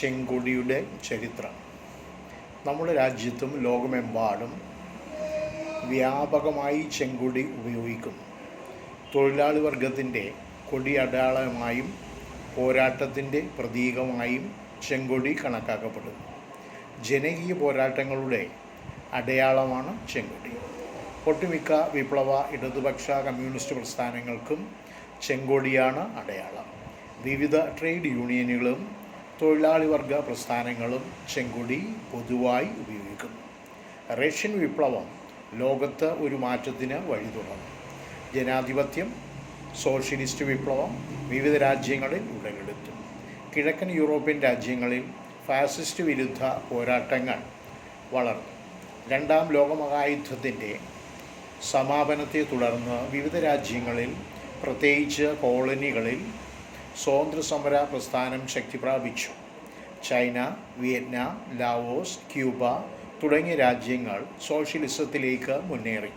ചെങ്കൊടിയുടെ ചരിത്രം. നമ്മുടെ രാജ്യത്തും ലോകമെമ്പാടും വ്യാപകമായി ചെങ്കൊടി ഉപയോഗിക്കുന്നു. തൊഴിലാളി വർഗത്തിന്റെ കൊടി അടയാളമായും പോരാട്ടത്തിന്റെ പ്രതീകമായും ചെങ്കൊടി കണക്കാക്കപ്പെടുന്നു. ജനകീയ പോരാട്ടങ്ങളുടെ അടയാളമാണ് ചെങ്കൊടി. ഒട്ടുമിക്ക വിപ്ലവ ഇടതുപക്ഷ കമ്മ്യൂണിസ്റ്റ് പ്രസ്ഥാനങ്ങൾക്കും ചെങ്കൊടിയാണ് അടയാളം. വിവിധ ട്രേഡ് യൂണിയനുകളും തൊഴിലാളി വർഗ പ്രസ്ഥാനങ്ങളും ചെങ്കുടി പൊതുവായി ഉപയോഗിക്കുന്നു. റഷ്യൻ വിപ്ലവം ലോകത്ത് ഒരു മാറ്റത്തിന് വഴി തുറന്നു. ജനാധിപത്യം സോഷ്യലിസ്റ്റ് വിപ്ലവം വിവിധ രാജ്യങ്ങളിൽ ഉടലെടുത്തു. കിഴക്കൻ യൂറോപ്യൻ രാജ്യങ്ങളിൽ ഫാസിസ്റ്റ് വിരുദ്ധ പോരാട്ടങ്ങൾ വളർന്നു. രണ്ടാം ലോകമഹായുദ്ധത്തിന്റെ സമാപനത്തെ തുടർന്ന് വിവിധ രാജ്യങ്ങളിൽ പ്രത്യേകിച്ച് കോളനികളിൽ സ്വാതന്ത്ര്യസമര പ്രസ്ഥാനം ശക്തി പ്രാപിച്ചു ചൈന വിയറ്റ്നാം ലാവോസ് ക്യൂബ തുടങ്ങിയ രാജ്യങ്ങൾ സോഷ്യലിസത്തിലേക്ക് മുന്നേറി.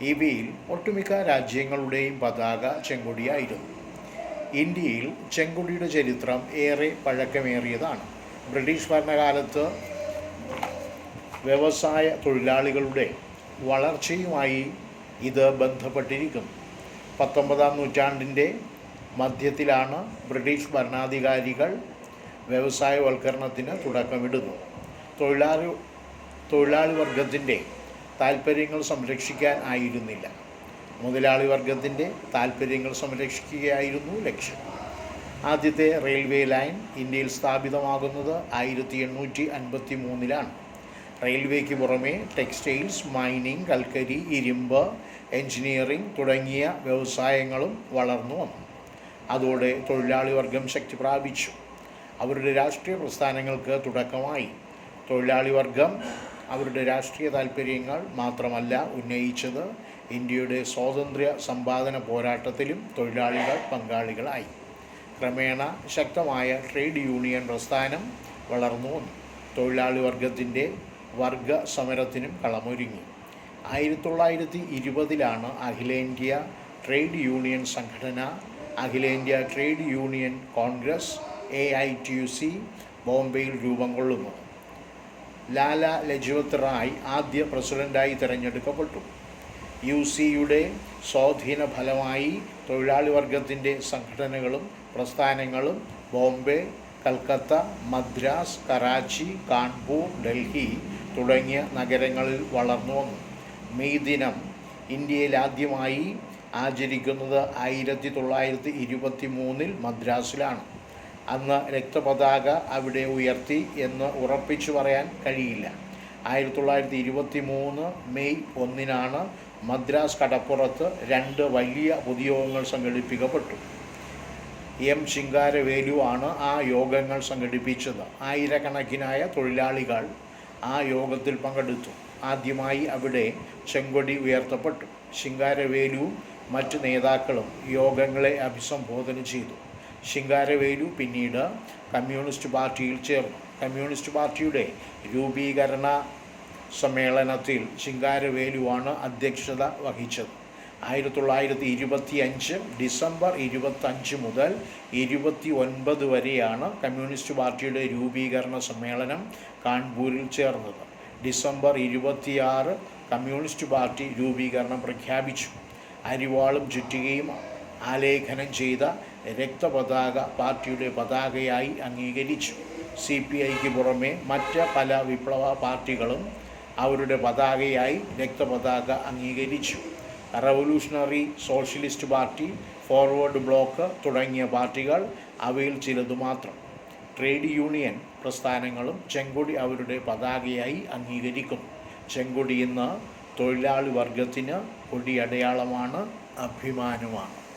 ഇവയിൽ ഒട്ടുമിക്ക രാജ്യങ്ങളുടെയും പതാക ചെങ്കൊടിയായിരുന്നു. ഇന്ത്യയിൽ ചെങ്കൊടിയുടെ ചരിത്രം ഏറെ പഴക്കമേറിയതാണ്. ബ്രിട്ടീഷ് ഭരണകാലത്ത് വ്യവസായ തൊഴിലാളികളുടെ വളർച്ചയുമായി ഇത് ബന്ധപ്പെട്ടിരിക്കുന്നു. പത്തൊമ്പതാം നൂറ്റാണ്ടിന്റെ മധ്യത്തിലാണ് ബ്രിട്ടീഷ് ഭരണാധികാരികൾ വ്യവസായവൽക്കരണത്തിന് തുടക്കമിടുന്നത്. തൊഴിലാളി തൊഴിലാളി വർഗത്തിന്റെ താല്പര്യങ്ങൾ സംരക്ഷിക്കാൻ ആയിരുന്നില്ല. മുതലാളി വർഗത്തിന്റെ താല്പര്യങ്ങൾ സംരക്ഷിക്കുകയായിരുന്നു ലക്ഷ്യം. ആദ്യത്തെ റെയിൽവേ ലൈൻ ഇന്ത്യയിൽ സ്ഥാപിതമാകുന്നത് ആയിരത്തി എണ്ണൂറ്റി അൻപത്തി മൂന്നിലാണ് റെയിൽവേക്ക് പുറമെ ടെക്സ്റ്റൈൽസ് മൈനിങ് കൽക്കരി ഇരുമ്പ് എഞ്ചിനീയറിംഗ് തുടങ്ങിയ വ്യവസായങ്ങളും വളർന്നു വന്നു. അതോടെ തൊഴിലാളി വർഗം ശക്തി പ്രാപിച്ചു. അവരുടെ രാഷ്ട്രീയ പ്രസ്ഥാനങ്ങൾക്ക് തുടക്കമായി. തൊഴിലാളി വർഗം അവരുടെ രാഷ്ട്രീയ താല്പര്യങ്ങൾ മാത്രമല്ല ഉന്നയിച്ചത്. ഇന്ത്യയുടെ സ്വാതന്ത്ര്യ സമ്പാദന പോരാട്ടത്തിലും തൊഴിലാളികൾ പങ്കാളികളായി. ക്രമേണ ശക്തമായ ട്രേഡ് യൂണിയൻ പ്രസ്ഥാനം വളർന്നു വന്നു. തൊഴിലാളി വർഗത്തിന്റെ വർഗ സമരത്തിനും കളമൊരുങ്ങി. ആയിരത്തി തൊള്ളായിരത്തി ഇരുപതിലാണ് അഖിലേന്ത്യ ട്രേഡ് യൂണിയൻ സംഘടന അഖിലേന്ത്യ Trade Union Congress A I T U C ബോംബെയിൽ രൂപം കൊള്ളുന്നു. ലാല ലജ്പത് റായ് ആദ്യ പ്രസിഡന്റായി തിരഞ്ഞെടുക്കപ്പെട്ടു. യു സിയുടെ സ്വാധീന ഫലമായി തൊഴിലാളി വർഗത്തിന്റെ സംഘടനകളും പ്രസ്ഥാനങ്ങളും ബോംബെ കൽക്കത്ത മദ്രാസ് കറാച്ചി കാൺപൂർ ഡൽഹി തുടങ്ങിയ നഗരങ്ങളിൽ വളർന്നു വന്നു മെയ് ദിനം ഇന്ത്യയിൽ ആദ്യമായി ആചരിക്കുന്നത് ആയിരത്തി തൊള്ളായിരത്തി ഇരുപത്തി മൂന്നിൽ മദ്രാസിലാണ്. അന്ന് രക്തപതാക അവിടെ ഉയർത്തി എന്ന് ഉറപ്പിച്ചു പറയാൻ കഴിയില്ല. ആയിരത്തി തൊള്ളായിരത്തി ഇരുപത്തി മൂന്ന് മെയ് ഒന്നിനാണ് മദ്രാസ് കടപ്പുറത്ത് രണ്ട് വലിയ പൊതുയോഗങ്ങൾ സംഘടിപ്പിക്കപ്പെട്ടു. എം ശിങ്കാരവേലു ആണ് ആ യോഗങ്ങൾ സംഘടിപ്പിച്ചത്. ആയിരക്കണക്കിനായ തൊഴിലാളികൾ ആ യോഗത്തിൽ പങ്കെടുത്തു. ആദ്യമായി അവിടെ ചെങ്കൊടി ഉയർത്തപ്പെട്ടു. ശിങ്കാരവേലുവും മറ്റ് നേതാക്കളും യോഗങ്ങളെ അഭിസംബോധന ചെയ്തു. ശിങ്കാരവേലു പിന്നീട് കമ്മ്യൂണിസ്റ്റ് പാർട്ടിയിൽ ചേർന്നു. കമ്മ്യൂണിസ്റ്റ് പാർട്ടിയുടെ രൂപീകരണ സമ്മേളനത്തിൽ ശിങ്കാരവേലുവാണ് അധ്യക്ഷത വഹിച്ചത്. ആയിരത്തി തൊള്ളായിരത്തി ഇരുപത്തി അഞ്ച് ഡിസംബർ ഇരുപത്തഞ്ച് മുതൽ ഇരുപത്തി ഒൻപത് വരെയാണ് കമ്മ്യൂണിസ്റ്റ് പാർട്ടിയുടെ രൂപീകരണ സമ്മേളനം കാൺപൂരിൽ ചേർന്നത്. ഡിസംബർ ഇരുപത്തിയാറ് കമ്മ്യൂണിസ്റ്റ് പാർട്ടി രൂപീകരണം പ്രഖ്യാപിച്ചു. അരിവാളും ചുറ്റുകയും ആലേഖനം ചെയ്ത രക്തപതാക പാർട്ടിയുടെ പതാകയായി അംഗീകരിച്ചു. സി പി ഐക്ക് പുറമെ മറ്റ് പല വിപ്ലവ പാർട്ടികളും അവരുടെ പതാകയായി രക്തപതാക അംഗീകരിച്ചു. Revolutionary Socialist Party Forward Bloc തുടങ്ങിയ പാർട്ടികൾ അവയിൽ ചിലതു മാത്രം. ട്രേഡ് യൂണിയൻ പ്രസ്ഥാനങ്ങളും ചെങ്കൊടി അവരുടെ പതാകയായി അംഗീകരിക്കുന്നു. ചെങ്കൊടി ഇന്ന് തൊഴിലാളി വർഗത്തിന് കൊടിയടയാളമാണ് അഭിമാനമാണ്.